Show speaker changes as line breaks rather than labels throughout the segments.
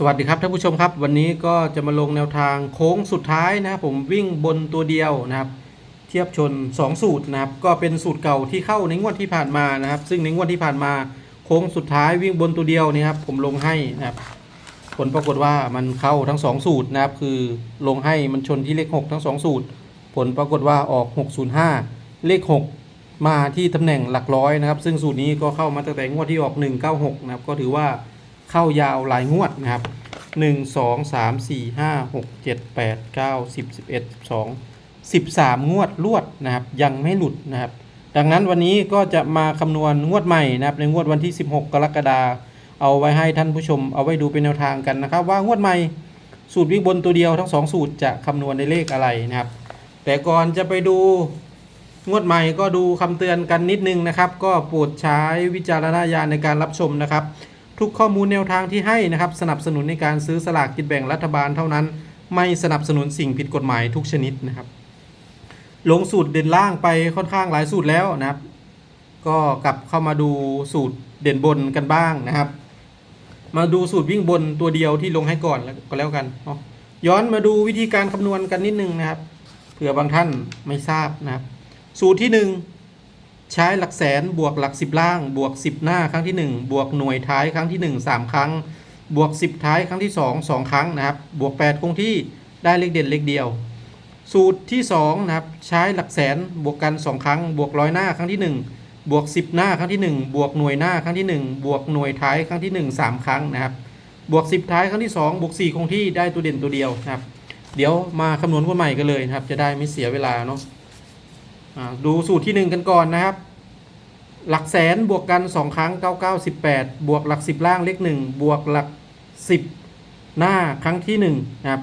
สวัสดีครับท่านผู้ชมครับ วันนี้ก็จะมาลงแนวทางโค้งสุดท้ายนะครับผมวิ่งบนตัวเดียวนะครับเทียบชน 2 สูตรนะครับก็เป็นสูตรเก่าที่เข้าในงวดที่ผ่านมานะครับ ซึ่งในงวดที่ผ่านมาโค้งสุดท้ายวิ่งบนตัวเดียวนี่ครับผมลงให้นะครับผลปรากฏว่ามันเข้าทั้ง 2 สูตรนะครับคือลงให้มันชนที่เลข 6 ทั้ง 2 สูตร ผลปรากฏว่าออก 605 เลข 6 มาที่ตำแหน่งหลักร้อยนะครับ ซึ่งสูตรนี้ก็เข้ามาตั้งแต่งวดที่ออก 196นะครับก็ถือว่า เข้ายาวหลายงวดนะครับ 1 2 3 4 5 6 7 8 9 10 11 12 13 งวดลวดนะครับ ยังไม่หลุดนะครับ ดังนั้นวันนี้ก็จะมาคำนวณงวดใหม่นะครับ ในงวดวันที่ 16 กรกฎาคมเอาไว้ให้ท่านผู้ชมเอาไว้ดูเป็นแนวทางกันนะครับ ว่างวดใหม่สูตรวิ่งบนตัวเดียวทั้ง 2 สูตรจะคำนวณในเลขอะไรนะครับ แต่ก่อนจะไปดูงวดใหม่ก็ดูคำเตือนกันนิดนึงนะครับ ก็โปรดใช้วิจารณญาณในการรับชมนะครับ ทุกข้อมูลแนวทางที่ให้นะครับ สนับสนุนในการซื้อสลากกินแบ่งรัฐบาลเท่านั้น ไม่สนับสนุนสิ่งผิดกฎหมายทุกชนิดนะครับ ลงสูตรเด่นล่างไปค่อนข้างหลายสูตรแล้วนะครับ ก็กลับเข้ามาดูสูตรเด่นบนกันบ้างนะครับ มาดูสูตรวิ่งบนตัวเดียวที่ลงให้ก่อนแล้วก็แล้วกันเนาะย้อนมาดูวิธีการคำนวณกันนิดนึงนะครับเผื่อบางท่านไม่ทราบนะครับ สูตรที่หนึ่ง ใช้หลักแสนบวกหลักสิบล่าง บวกสิบหน้าครั้งที่หนึ่งบวกหน่วยท้ายครั้งที่หนึ่งสามครั้ง บวกสิบท้ายครั้งที่สองสองครั้งนะครับ บวกแปดคงที่ได้เลขเด่นเลขเดียว สูตรที่สองนะครับใช้หลักแสนบวกกันสองครั้ง บวกร้อยหน้าครั้งที่หนึ่งบวกสิบหน้าครั้งที่หนึ่งบวกหน่วยหน้าครั้งที่หนึ่งบวกหน่วยท้ายครั้งที่หนึ่งสามครั้งนะครับ บวกสิบท้ายครั้งที่สองบวกสี่คงที่ได้ตัวเด่นตัวเดียวนะครับ เดี๋ยวมาคำนวณกันใหม่กันเลยนะครับ จะได้ไม่เสียเวลาเนาะ ดูสูตรที่หนึ่งกันก่อนนะครับ หลักแสนบวกกัน 2 ครั้ง 9 9 18 บวกหลัก 10 ล่างเลข 1 บวกหลัก 10 หน้าครั้งที่1นะครับ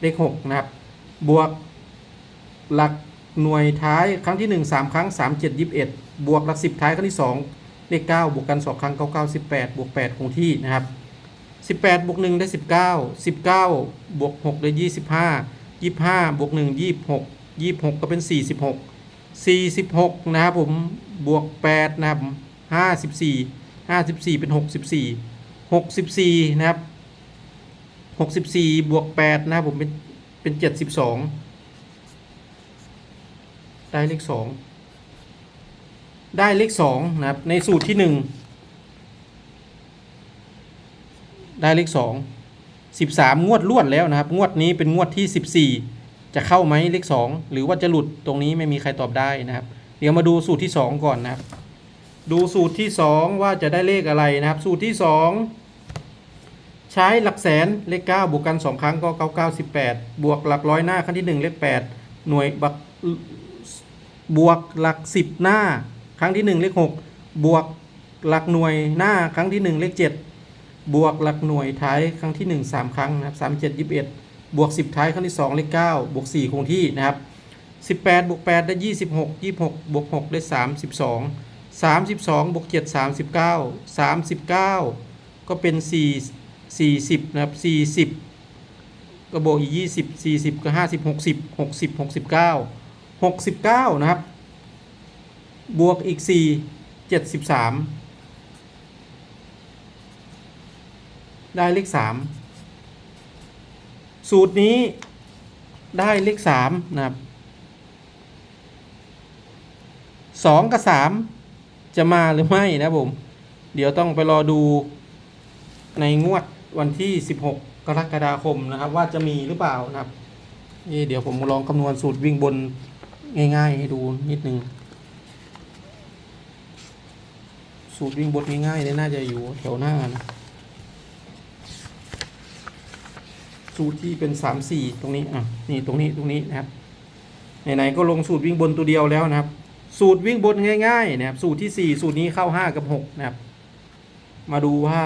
เลข6นะครับ บวกหลักหน่วยท้ายครั้งที่ 1 3 ครั้ง 3 7 21 บวกหลัก 10 ท้ายครั้งที่ 2 เลข 9 บวกกัน 2 ครั้ง 9 9 18 บวก 8 คงที่นะครับ 18 บวก 1 ได้ 19 19 บวก 6 ได้ 25 25 บวก 1 26 26ก็เป็น46 46นะครับผมบวก8นะครับ54 54เป็น64 64นะครับ64บวก8นะครับผมเป็นเป็น72ได้เลข2ได้เลข2นะครับในสูตรที่1ได้เลข2 13งวดลวดแล้วนะครับ งวดนี้เป็นงวดที่14 จะเข้าไหมเลข 2 หรือว่าจะหลุดตรงนี้ไม่มีใครตอบได้นะครับ เดี๋ยวมาดูสูตรที่ 2 ก่อนนะครับ ดูสูตรที่ 2 ว่าจะได้เลขอะไรนะครับ สูตรที่ 2 ใช้หลักแสนเลข 9 บวกกัน 2 ครั้งก็ 9 9 18 บวกหลักร้อยหน้าครั้งที่ 1 เลข 8 หน่วยบักบวกหลัก 10 หน้า ครั้งที่ 1 เลข 6 บวกหลักหน่วยหน้าครั้งที่ 1 เลข 7 บวกหลักหน่วยท้ายครั้งที่ 1 3 ครั้งนะครับ 3 7 21 บวก 10 ท้ายครั้งที่ 2 เลข 9 บวก 4 คงที่นะครับ 18 บวก 8 ได้ 26 26 บวก 6 ได้ 32 32 บวก 7 39 39 ก็เป็น 4 40 นะครับ 40 ก็บวกอีก 20 40 ก็ 50 60 60 69 69 นะครับ บวกอีก 4 73 ได้เลข 3 สูตรนี้ได้เลข3นะครับสองกับสามจะมาหรือไม่นะผม เดี๋ยวต้องไปรอดูในงวดวันที่ 16 กรกฎาคมนะครับ ว่าจะมีหรือเปล่านะครับเอ๊ะเดี๋ยวผมลองคำนวณสูตรวิ่งบนง่าย ๆ ให้ดูนิดนึง สูตรวิ่งบนง่ายๆเนี่ยน่าจะอยู่แถวหน้านะ สูตรที่เป็นสามสี่ตรงนี้อะนี่ตรงนี้ตรงนี้นะครับไหนๆก็ลงสูตรวิ่งบนตัวเดียวแล้วนะครับ สูตรวิ่งบนง่ายๆนะครับ สูตรที่ 4 สูตรนี้เข้า 5 กับ 6 นะครับ มาดูว่า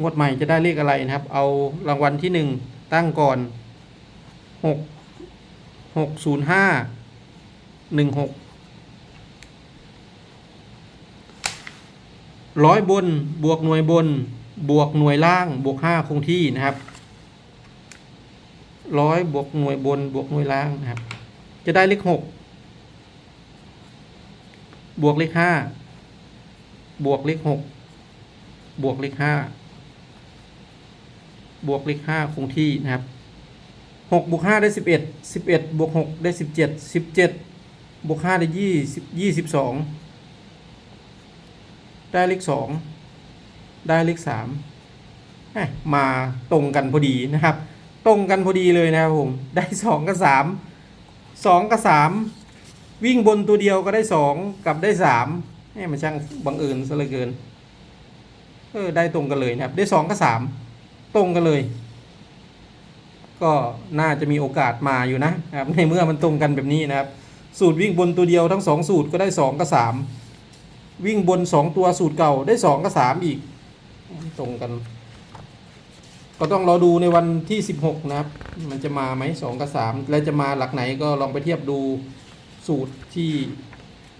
งวดใหม่จะได้เลขอะไรนะครับ เอารางวัลที่ 1 ตั้งก่อน 6 6 0 5 1 6ร้อยบนบวกหน่วยบนบวกหน่วยล่างบวก 5 คงที่นะครับ ร้อยบวกหน่วยบนบวกหน่วยล่างนะครับ จะได้เลข6บวกเลขห้าบวกเลขหกบวกเลขห้าบวกเลขห้าคงที่นะครับหกบวกห้าได้สิบเอ็ดสิบเอ็ดบวกหกได้สิบเจ็ดสิบเจ็ดบวกห้าได้ยี่สิบยี่สิบสองได้เลขสองได้เลขสามมาตรงกันพอดีนะครับ ตรงกันพอดีเลยนะครับผมได้สองกับสามสองกับสามวิ่งบนตัวเดียวก็ได้สองกับได้สามแหม่มันช่างบังเอิญซะเหลือเกินเออได้ตรงกันเลยนะครับ ได้สองกับสามตรงกันเลย ก็น่าจะมีโอกาสมาอยู่นะครับในเมื่อมันตรงกันแบบนี้นะครับ สูตรวิ่งบนตัวเดียวทั้งสองสูตรก็ได้สองกับสามวิ่งบนสองตัวสูตรเก่าได้สองกับสามอีก ตรงกัน ก็ต้องรอดูในวันที่สิบหกนะครับ มันจะมาไหมสองกับสามและจะมาหลักไหนก็ลองไปเทียบดูสูตรที่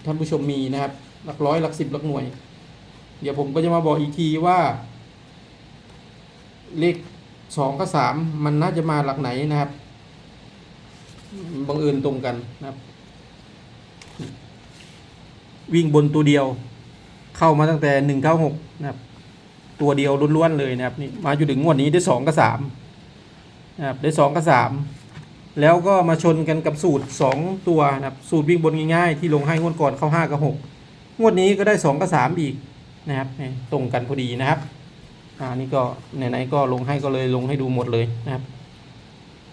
ท่านผู้ชมมีนะครับ หลักร้อยหลักสิบหลักหน่วย เดี๋ยวผมก็จะมาบอกอีกทีว่า เลขสองกับสามมันน่าจะมาหลักไหนนะครับบังเอิญตรงกันนะครับ วิ่งบนตัวเดียว เข้ามาตั้งแต่หนึ่งเก้าหกนะครับ ตัวเดียวล้วนๆเลยนะครับนี่มาอยู่ถึงงวดนี้ได้สองกับสามนะครับได้สองกับสามแล้วก็มาชนกันกับสูตรสองตัวนะครับสูตรวิ่งบนง่ายๆที่ลงให้งวดก่อนเข้าห้ากับหกงวดนี้ก็ได้สองกับสามอีกนะครับตรงกันพอดีนะครับอ่านี่ก็ไหนๆก็ลงให้ก็เลยลงให้ดูหมดเลยนะครับ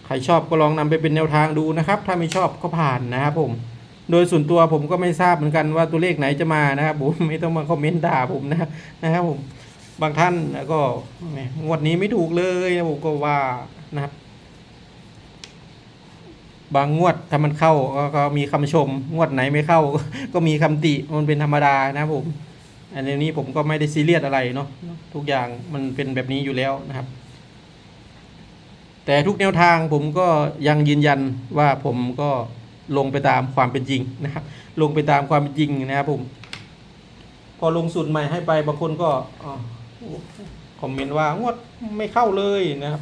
ใครชอบก็ลองนำไปเป็นแนวทางดูนะครับ ถ้าไม่ชอบก็ผ่านนะครับผม โดยส่วนตัวผมก็ไม่ทราบเหมือนกันว่าตัวเลขไหนจะมานะครับผมไม่ต้องมาคอมเมนต์ด่าผมนะนะครับผม บางท่านก็งวดนี้ไม่ถูกเลยนะผมก็ว่านะครับ บางงวดถ้ามันเข้าก็มีคำชม งวดไหนไม่เข้า ก็มีคำติมันเป็นธรรมดานะผมอันนี้ผมก็ไม่ได้ซีเรียสอะไรเนาะทุกอย่างมันเป็นแบบนี้อยู่แล้วนะครับ แต่ทุกแนวทางผมก็ยังยืนยันว่าผมก็ลงไปตามความเป็นจริงนะครับ ลงไปตามความเป็นจริงนะครับผมพอลงสูตรใหม่ให้ไปบางคนก็อ๋อ คอมเมนต์ว่างวดไม่เข้าเลยนะครับ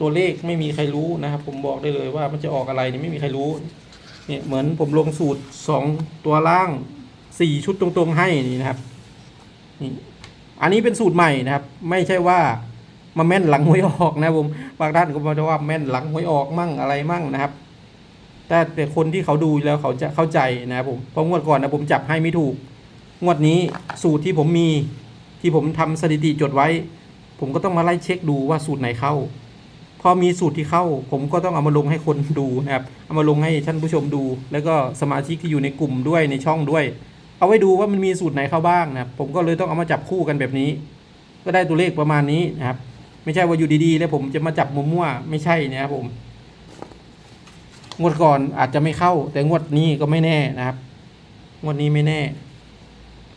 ตัวเลขไม่มีใครรู้นะครับ ผมบอกได้เลยว่ามันจะออกอะไรนี่ไม่มีใครรู้ เนี่ยเหมือนผมลงสูตรสองตัวล่างสี่ชุดตรงๆให้นี่นะครับนี่อันนี้เป็นสูตรใหม่นะครับ ไม่ใช่ว่ามาแม่นหลังหวยออกนะผมบางท่านก็มาจะว่าแม่นหลังหวยออกมั่งอะไรมั่งนะครับ แต่แต่คนที่เขาดูแล้วเขาจะเข้าใจนะครับผมเพราะงวดก่อนนะผมจับให้ไม่ถูก งวดนี้สูตรที่ผมมีที่ผมทำสถิติจดไว้ ผมก็ต้องมาไล่เช็คดูว่าสูตรไหนเข้า พอมีสูตรที่เข้า ผมก็ต้องเอามาลงให้คนดูนะครับเอามาลงให้ท่านผู้ชมดู แล้วก็สมาชิกที่อยู่ในกลุ่มด้วยในช่องด้วย เอาไว้ดูว่ามันมีสูตรไหนเข้าบ้างนะครับผมก็เลยต้องเอามาจับคู่กันแบบนี้ ก็ได้ตัวเลขประมาณนี้นะครับ ไม่ใช่ว่าอยู่ดีๆ แล้วผมจะมาจับมุมมั่วไม่ใช่นะครับผมงวดก่อนอาจจะไม่เข้า แต่งวดนี้ก็ไม่แน่นะครับ งวดนี้ไม่แน่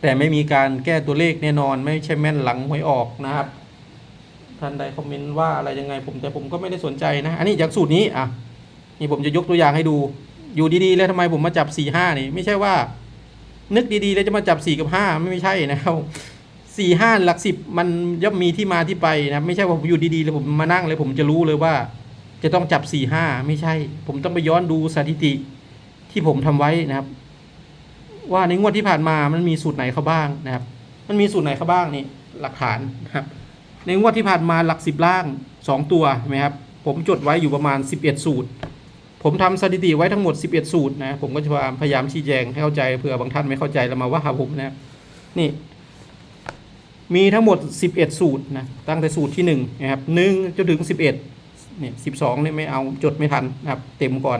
แต่ไม่มีการแก้ตัวเลขแน่นอน ไม่ใช่แม่นหลังหวยออกนะครับ ท่านใดคอมเมนต์ว่าอะไรยังไงผมแต่ผมก็ไม่ได้สนใจนะ อันนี้จากสูตรนี้อะนี่ผมจะยกตัวอย่างให้ดู อยู่ดีๆ แล้วทำไมผมมาจับสี่ห้านี่ ไม่ใช่ว่า นึกดีๆ แล้วจะมาจับสี่กับห้าไม่ใช่นะครับสี่ห้าหลักสิบมันย่อมมีที่มาที่ไปนะไม่ใช่ว่าผมอยู่ดีๆแล้วผมมานั่งเลยผมจะรู้เลยว่า จะต้องจับสี่ห้าไม่ใช่ ผมต้องไปย้อนดูสถิติที่ผมทำไว้นะครับ ว่าในงวดที่ผ่านมามันมีสูตรไหนเขาบ้างนะครับ มันมีสูตรไหนเขาบ้างนี่หลักฐานนะครับ ในงวดที่ผ่านมาหลักสิบล่างสองตัวใช่ไหมครับผมจดไว้อยู่ประมาณสิบเอ็ดสูตร ผมทำสถิติไว้ทั้งหมดสิบเอ็ดสูตรนะผมก็จะพยายามชี้แจงให้เข้าใจเผื่อบางท่านไม่เข้าใจแล้วมาว่าผมนะครับนี่มีทั้งหมดสิบเอ็ดสูตรนะตั้งแต่สูตรที่หนึ่งนะครับหนึ่งจนถึงสิบเอ็ดเนี่ยสิบสองเนี่ยไม่เอาจดไม่ทันนะครับ เต็มก่อน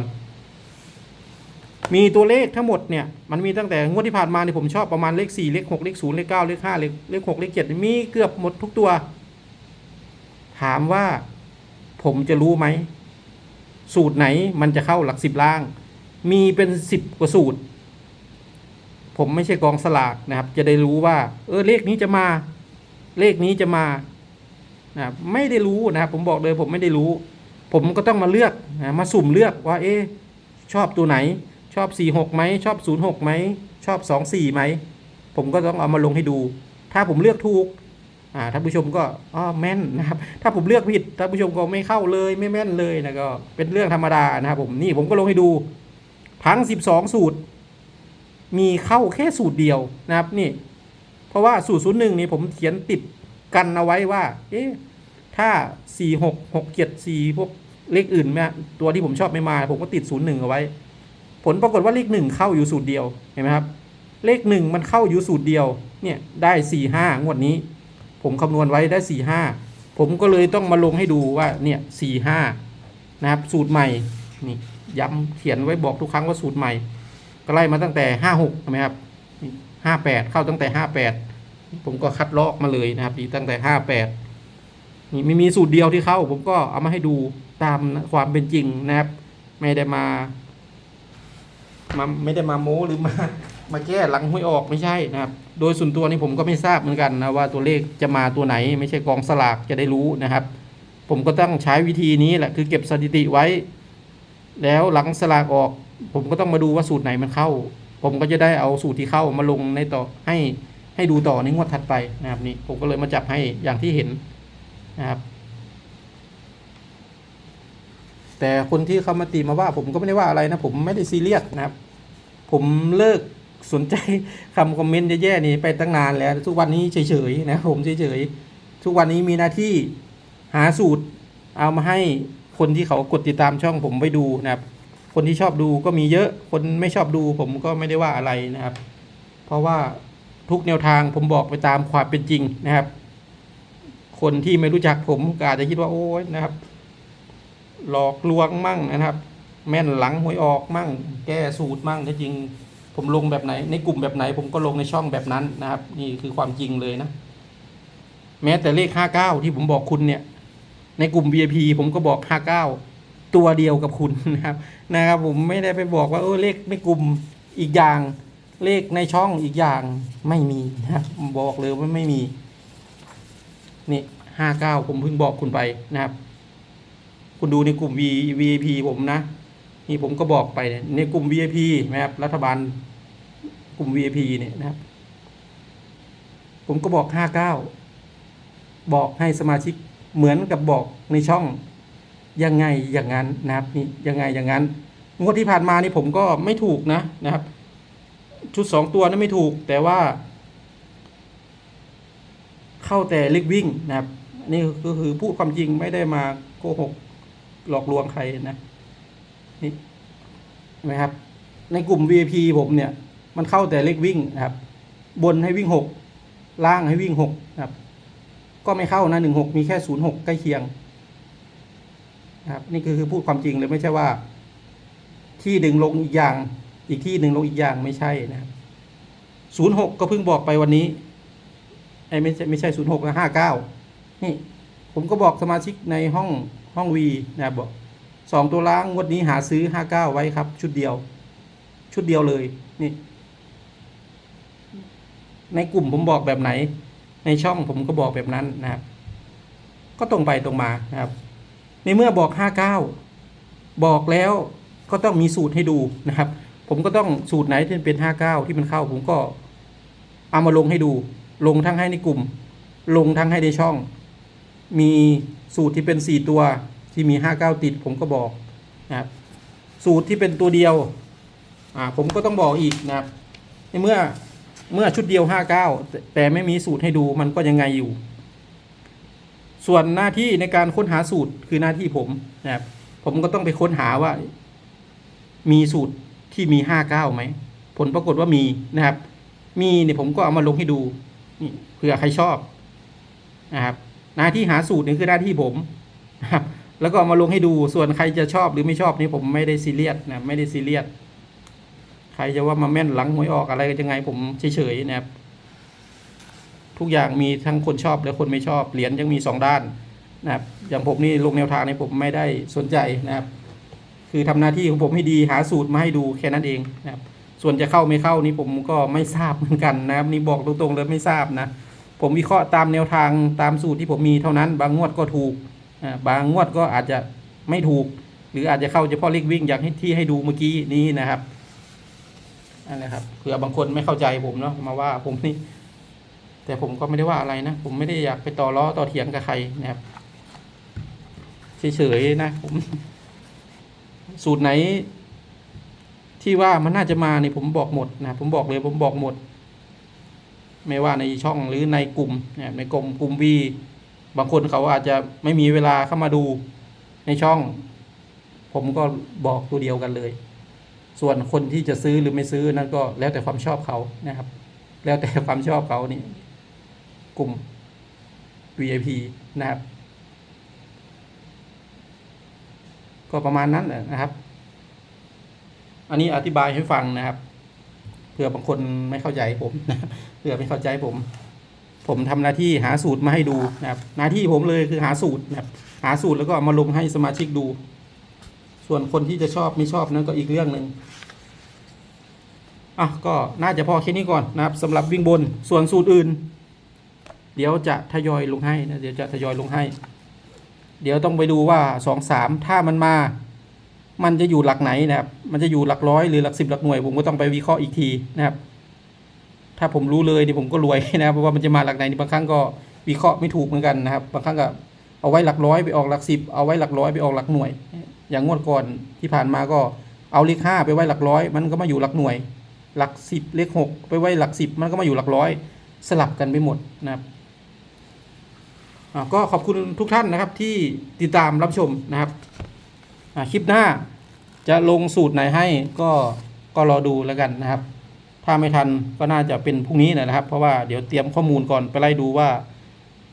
มีตัวเลขทั้งหมดเนี่ยมันมีตั้งแต่งวดที่ผ่านมาเนี่ยผมชอบประมาณเลขสี่เลขหกเลขศูนย์เลขเก้าเลขห้าเลขเลขหกเลขเจ็ดมีเกือบหมดทุกตัว ถามว่า ผมจะรู้ไหม สูตรไหนมันจะเข้าหลักสิบล่าง มีเป็นสิบกว่าสูตร ผมไม่ใช่กองสลากนะครับ จะได้รู้ว่า เออเลขนี้จะมา เลขนี้จะมานะไม่ได้รู้นะครับผมบอกเลยผมไม่ได้รู้ ผมก็ต้องมาเลือกนะมาสุ่มเลือกว่า เอ๊ชอบตัวไหน ชอบสี่หกไหมชอบศูนย์หกไหมชอบสองสี่ไหมผมก็ต้องเอามาลงให้ดู ถ้าผมเลือกถูกอ่าท่านผู้ชมก็อ๋อแม่นนะครับ ถ้าผมเลือกผิดท่านผู้ชมก็ไม่เข้าเลยไม่แม่นเลยนะก็เป็นเรื่องธรรมดานะครับผมนี่ผมก็ลงให้ดู ทั้ง 12 สูตร มีเข้าแค่สูตรเดียวนะครับนี่ เพราะว่าสูตรศูนย์หนึ่งนี่ผมเขียนติดกันเอาไว้ว่า เอ๊ะถ้าสี่หกหกเจ็ดสี่พวกเลขอื่นเนี่ยตัวที่ผมชอบไม่มา ผมก็ติดศูนย์หนึ่งเอาไว้ ผลปรากฏว่าเลขหนึ่งเข้าอยู่สูตรเดียวเห็นไหมครับ เลขหนึ่งมันเข้าอยู่สูตรเดียวเนี่ยได้สี่ห้างวดนี้ ผมคำนวณไว้ได้สี่ห้าผมก็เลยต้องมาลงให้ดูว่าเนี่ยสี่ห้านะครับสูตรใหม่นี่ย้ำเขียนไว้บอกทุกครั้งว่าสูตรใหม่ ก็ไล่มาตั้งแต่ห้าหกใช่ไหมครับห้าแปดเข้าตั้งแต่ห้าแปดผมก็คัดลอกมาเลยนะครับตั้งแต่ห้าแปดนี่ไม่มีสูตรเดียวที่เข้า ผมก็เอามาให้ดูตามความเป็นจริงนะครับ ไม่ได้มา มาไม่ได้มาโม้หรือมามาแก้หลังห้วยออกไม่ใช่นะครับ โดยส่วนตัวนี้ผมก็ไม่ทราบเหมือนกันนะว่าตัวเลขจะมาตัวไหน ไม่ใช่กองสลากจะได้รู้นะครับ ผมก็ต้องใช้วิธีนี้แหละคือเก็บสถิติไว้ แล้วหลังสลากออก ผมก็ต้องมาดูว่าสูตรไหนมันเข้า ผมก็จะได้เอาสูตรที่เข้ามาลงในต่อให้ให้ดูต่อในงวดถัดไปนะครับนี่ผมก็เลยมาจับให้อย่างที่เห็นนะครับ แต่คนที่เขามาตีมาว่าผมก็ไม่ได้ว่าอะไรนะ ผมไม่ได้ซีเรียสนะครับ ผมเลิกสนใจคำคอมเมนต์แย่ๆนี่ไปตั้งนานแล้ว ทุกวันนี้เฉยๆนะผมเฉยๆทุกวันนี้มีหน้าที่หาสูตรเอามาให้คนที่เขากดติดตามช่องผมไปดูนะครับ คนที่ชอบดูก็มีเยอะ คนไม่ชอบดูผมก็ไม่ได้ว่าอะไรนะครับ เพราะว่าทุกแนวทางผมบอกไปตามความเป็นจริงนะครับ คนที่ไม่รู้จักผมก็อาจจะคิดว่าโอ้ยนะครับ หลอกลวงมั่งนะครับ แม่นหลังหวยออกมั่ง แก้สูตรมั่งที่จริงผมลงแบบไหน ในกลุ่มแบบไหน ผมก็ลงในช่องแบบนั้นนะครับ นี่คือความจริงเลยนะ แม้แต่เลขห้าเก้าที่ผมบอกคุณเนี่ย ในกลุ่ม VIP ผมก็บอกห้าเก้าตัวเดียวกับคุณนะครับ นะครับ ผมไม่ได้ไปบอกว่าเออเลขในกลุ่มอีกอย่าง เลขในช่องอีกอย่างไม่มีนะครับบอกเลยว่าไม่มีนี่ห้าเก้าผมเพิ่งบอกคุณไปนะครับ คุณดูในกลุ่ม V VIP ผมนะ นี่ผมก็บอกไปเนี่ยในกลุ่ม VIP นะครับ รัฐบาลกลุ่ม VIP เนี่ยนะครับ ผมก็บอกห้าเก้าบอกให้สมาชิกเหมือนกับบอกในช่องยังไงอย่างนั้นนะครับนี่ยังไงอย่างนั้นงวดที่ผ่านมานี่ผมก็ไม่ถูกนะนะครับ ชุดสองตัวนั้นไม่ถูก แต่ว่า เข้าแต่เล็กวิ่งนะครับนี่ก็คือพูดความจริงไม่ได้มาโกหก หลอกลวงใครนะนี่เห็นไหมครับ ในกลุ่ม VIP ผมเนี่ย มันเข้าแต่เล็กวิ่งนะครับ บนให้วิ่งหกล่างให้วิ่งหกนะครับ ก็ไม่เข้านะหนึ่งหกมีแค่ศูนย์หกใกล้เคียงนะครับนี่คือพูดความจริงเลยไม่ใช่ว่า ที่หนึ่งลงอีกอย่าง อีกที่หนึ่งลงอีกอย่างไม่ใช่นะครับศูนย์หกก็เพิ่งบอกไปวันนี้ไอ้ไม่ใช่ไม่ใช่ศูนย์หกนะห้าเก้านี่ ผมก็บอกสมาชิกในห้อง ห้องวีนะครับบอกสองตัวล้างงวดนี้หาซื้อห้าเก้าไว้ครับ ชุดเดียว ชุดเดียวเลยนี่ ในกลุ่มผมบอกแบบไหน ในช่องผมก็บอกแบบนั้นนะครับ ก็ตรงไปตรงมานะครับ ในเมื่อบอกห้าเก้าบอกแล้วก็ต้องมีสูตรให้ดูนะครับ ผมก็ต้องสูตรไหนที่เป็นห้าเก้าที่มันเข้า ผมก็เอามาลงให้ดู ลงทั้งให้ในกลุ่ม ลงทั้งให้ในช่อง มีสูตรที่เป็นสี่ตัวที่มีห้าเก้าติดผมก็บอกนะครับสูตรที่เป็นตัวเดียวอ่าผมก็ต้องบอกอีกนะครับในเมื่อเมื่อชุดเดียวห้าเก้าแต่ไม่มีสูตรให้ดูมันก็ยังไงอยู่ ส่วนหน้าที่ในการค้นหาสูตรคือหน้าที่ผมนะครับผมก็ต้องไปค้นหาว่า มีสูตรที่มีห้าเก้าไหมผลปรากฏว่ามีนะครับ มีเนี่ยผมก็เอามาลงให้ดูนี่เผื่อใครชอบนะครับ หน้าที่หาสูตรนี่คือหน้าที่ผมนะครับแล้วก็มาลงให้ดูส่วนใครจะชอบหรือไม่ชอบนี่ผมไม่ได้ซีเรียสนะไม่ได้ซีเรียสใครจะว่ามาแม่นหลังหวยออกอะไรกันยังไงผมเฉยๆนะครับทุกอย่างมีทั้งคนชอบและคนไม่ชอบเหรียญยังมีสองด้านนะครับอย่างผมนี่ลงแนวทางนี่ผมไม่ได้สนใจนะครับ คือทำหน้าที่ของผมให้ดีหาสูตรมาให้ดูแค่นั้นเองนะครับ ส่วนจะเข้าไม่เข้านี่ผมก็ไม่ทราบเหมือนกันนะครับ นี่บอกตรงๆเลยไม่ทราบนะ ผมวิเคราะห์ตามแนวทางตามสูตรที่ผมมีเท่านั้น บางงวดก็ถูกอ่าบางงวดก็อาจจะไม่ถูก หรืออาจจะเข้าเฉพาะเลขวิ่งอย่างที่ที่ให้ดูเมื่อกี้นี้นะครับนั่นแหละครับเผื่อบางคนไม่เข้าใจผมเนาะมาว่าผมนี่ แต่ผมก็ไม่ได้ว่าอะไรนะ ผมไม่ได้อยากไปต่อล้อต่อเถียงกับใครนะครับเฉยๆนะผม สูตรไหนที่ว่ามันน่าจะมาเนี่ยผมบอกหมดนะผมบอกเลยผมบอกหมด ไม่ว่าในช่องหรือในกลุ่มนะครับในกลุ่มกลุ่มวีบางคนเขาอาจจะไม่มีเวลาเข้ามาดูในช่อง ผมก็บอกตัวเดียวกันเลย ส่วนคนที่จะซื้อหรือไม่ซื้อนั่นก็แล้วแต่ความชอบเขานะครับ แล้วแต่ความชอบเขานี่กลุ่ม VIP นะครับ ก็ประมาณนั้นแหละนะครับ อันนี้อธิบายให้ฟังนะครับ เผื่อบางคนไม่เข้าใจผมนะเผื่อไม่เข้าใจผม ผมทำหน้าที่หาสูตรมาให้ดูนะครับ หน้าที่ผมเลยคือหาสูตรนะครับ หาสูตรแล้วก็มาลงให้สมาชิกดู ส่วนคนที่จะชอบไม่ชอบนั้นก็อีกเรื่องหนึ่งอะก็น่าจะพอแค่นี้ก่อนนะครับสำหรับวิ่งบนส่วนสูตรอื่น เดี๋ยวจะทยอยลงให้นะเดี๋ยวจะทยอยลงให้ เดี๋ยวต้องไปดูว่าสองสามถ้ามันมา มันจะอยู่หลักไหนนะครับ มันจะอยู่หลักร้อยหรือหลักสิบหลักหน่วย ผมก็ต้องไปวิเคราะห์อีกทีนะครับ ถ้าผมรู้เลยนี่ผมก็รวยนะครับเพราะว่ามันจะมาหลักไหนนี่บางครั้งก็วิเคราะห์ไม่ถูกเหมือนกันนะครับ บางครั้งก็เอาไว้หลักร้อยไปออกหลักสิบเอาไว้หลักร้อยไปออกหลักหน่วย อย่างงวดก่อนที่ผ่านมาก็เอาเลขห้าไปไว้หลักร้อย มันก็มาอยู่หลักหน่วย หลักสิบเลขหกไปไว้หลักสิบมันก็มาอยู่หลักร้อย สลับกันไปหมดนะครับก็ขอบคุณทุกท่านนะครับที่ติดตามรับชมนะครับ คลิปหน้าจะลงสูตรไหนให้ก็ก็รอดูแล้วกันนะครับ ถ้าไม่ทันก็น่าจะเป็นพรุ่งนี้นะครับ เพราะว่าเดี๋ยวเตรียมข้อมูลก่อนไปไล่ดูว่า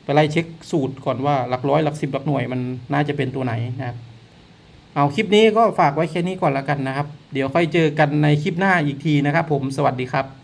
ไปไล่เช็คสูตรก่อนว่าหลักร้อยหลักสิบหลักหน่วยมันน่าจะเป็นตัวไหนนะครับ เอาคลิปนี้ก็ฝากไว้แค่นี้ก่อนแล้วกันนะครับ เดี๋ยวค่อยเจอกันในคลิปหน้าอีกทีนะครับ ผมสวัสดีครับ